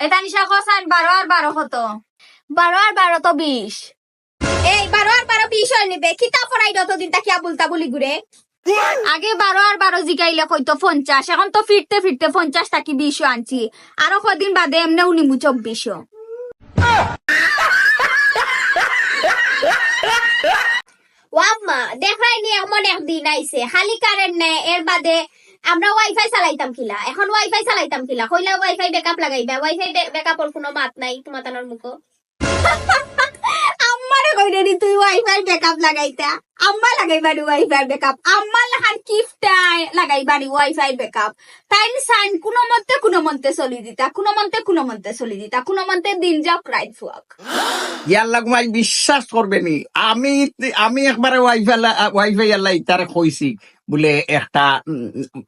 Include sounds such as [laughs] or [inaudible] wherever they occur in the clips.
এটা নিশা কসান বারো আর বারো কত? বারো আর বারো তো বিশ। এই বারো আর বারো বিশ হয়ে নিবে। কিতা পড়াই যতদিন তাকিয়া বলতা বলি ঘুরে আগে বারো আর বারো জিগাইলে কইতো পঞ্চাশ এখন তো ফিরতে ফিরতে পঞ্চাশ টাকি বিশও আনছি। আরও কদিন বাদে এমনি উনিমু চব্বিশও ওয়াম্মা দেখাই নি এমন একদিন আইছে। খালি কারেন্ট নেই এর বাদে আমরা ওয়াইফাই চালাইতাম কিলা এখন ওয়াইফাই চালাইতাম কিলা কইলা ওয়াইফাই ব্যাকআপ লাগাইবা। ওয়াইফাই ব্যাকআপর কোনো মাত নাই তোমার তানোর মুখো [laughs] আমারে কইরে নি তুই ওয়াইফাই ব্যাকআপ লাগাইতা? আম্মা লাগাইবারি ওয়াইফাই ব্যাকআপ আম্মা লাহার কিফটাই লাগাইবানি ওয়াইফাই ব্যাকআপ তাই সাইন কোনো মতে কোনো মন্তে চলি দিতা। কোনো মন্তে কোনো মন্তে চলি দিতা। কোনো মন্তে দিন যাওক রাইট ফুয়াক [gasps] ইয়ার ভাই বিশ্বাস করবে নি। আমি আমি একবারে ওয়াইফাই ওয়াইফাই আল্লাহ ইতারে কইছি বলে একটা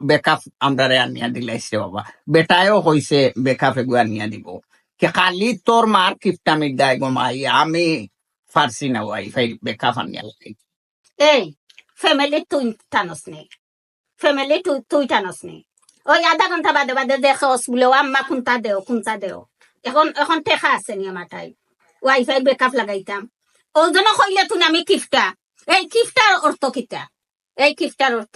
বেকআপ আমরা আনিয়া দিলাইছে বাবা। বেটায়ও কইছে বেকআপ এগু আনিয়া দিব। কে কালি তোর মার কিপটামি দায় গো মাই, আমি পারছি না ওয়াইফাই বেকআপ আনিয়া লাগাই এই ফ্যামিলি তুই টানস নে। ফ্যামিলি তুই তুই টানস নে। ওই আধা ঘণ্টা বাদে বাদে দেখোস বলে, ও আম্মা কোনটা দেও কোনটা দেও। এখন এখন টেকা আছে নি আমার তাই। ওয়াইফাই বেকআপ লাগাইতাম। ওই জন্য কইলে তুই আমি কিফটা এই কিফটার অর্থ কিটা এই কিফটার অর্থ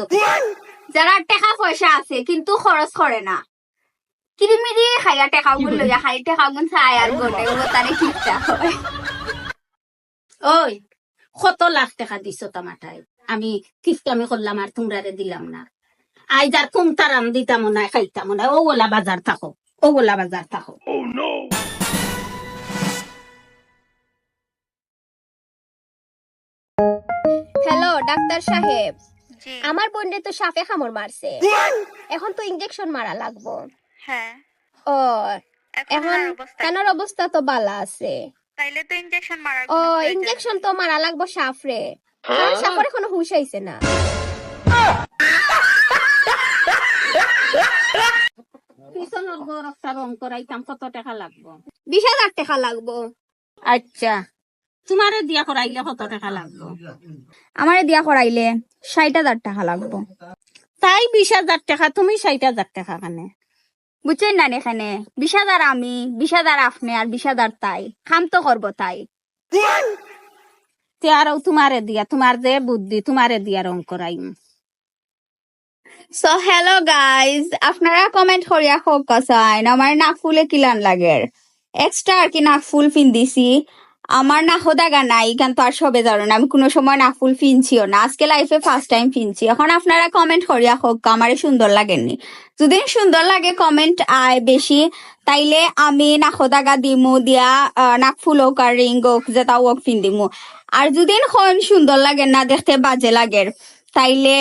যারা টেকা পয়সা আছে কিন্তু খরচ করে না। কিরিমিরি খাইয়া টেকাও গুলো লইয়া খাই টেকাও গুন চাই আর গনে ও তারে হয়। ওই কত লাখ টাকা দিছ তোমাটাই আমি কিফটামি করলাম আর তোমরারে দিলাম না। আই যার কোন তারাম দিতাম না খাইতাম না ও ওলা বাজার থাকো ও ওলা বাজার থাকো হ্যালো ডাক্তার সাহেব। আমার বোনরে তো সাপে কামড় মারছে। এখন তো ইনজেকশন মারা লাগবো। হ্যাঁ। ও এখন এখন অবস্থা তো বালা আছে। তাইলে তো ইনজেকশন মারার ও ইনজেকশন তো মারা লাগবো সাপরে। সাপর এখনও হুশ আইছে না। পিছনের ঘর রং করাইতাম কত টাকা লাগবো? বিশ হাজার টাকা লাগবো। আচ্ছা। তোমারে দিয়া করাইলে কত টাকা লাগবো? আমারে দিয়া করাইলে ষাট হাজার টাকা লাগবো। তাই বিশ হাজার টাকা, তুমি ষাট হাজার টাকা কানে। বুঝছেন না এখানে বিশ হাজার আমি, বিশ হাজার আপনি আর বিশ হাজার তাই। কাম তো করব তাই। তোমারে দিয়া, তোমার যে বুদ্ধি, তোমারে দিয়া রং করাইম। সো হ্যালো গাইজ আপনারা কমেন্ট করিয়া হোক কসাইন আমার নাক ফুলে কিলান লাগের। এক্সট্রা আর কি নাক ফুল ফিন দিছি। আমার না হোদাগা নাই কেন তো আর সবে জানো না, আমি কোনো সময় না ফুল ফিনছিও না। আজকে লাইফে ফার্স্ট টাইম ফিনছি। এখন আপনারা কমেন্ট করিয়া হোক, আমার সুন্দর লাগেননি। যদি সুন্দর লাগে কমেন্ট আয় বেশি। তাইলে আমি নাখোদাগা দিমু, দিয়া নাক ফুল হোক আর রিং হোক, যেটা ওক ফিন দিমু। আর যদি খন সুন্দর লাগে না, দেখতে বাজে লাগে, তাইলে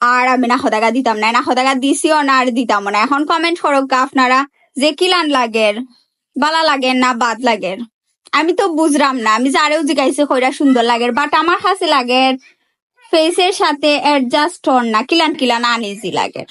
আর আমি না হদাগা দিতাম না না হদাগা দিছিও না আর দিতাম না। এখন কমেন্ট করো গা, আপনারা যে কিলান লাগের, বালা লাগের না বাদ লাগের। আমি তো বুঝলাম না, আমি যারেও জিগাইছে কইরা সুন্দর লাগে বাট আমার কাছে লাগে ফেসের সাথে অ্যাডজাস্ট হন না, কিলান কিলান আনিজি লাগের।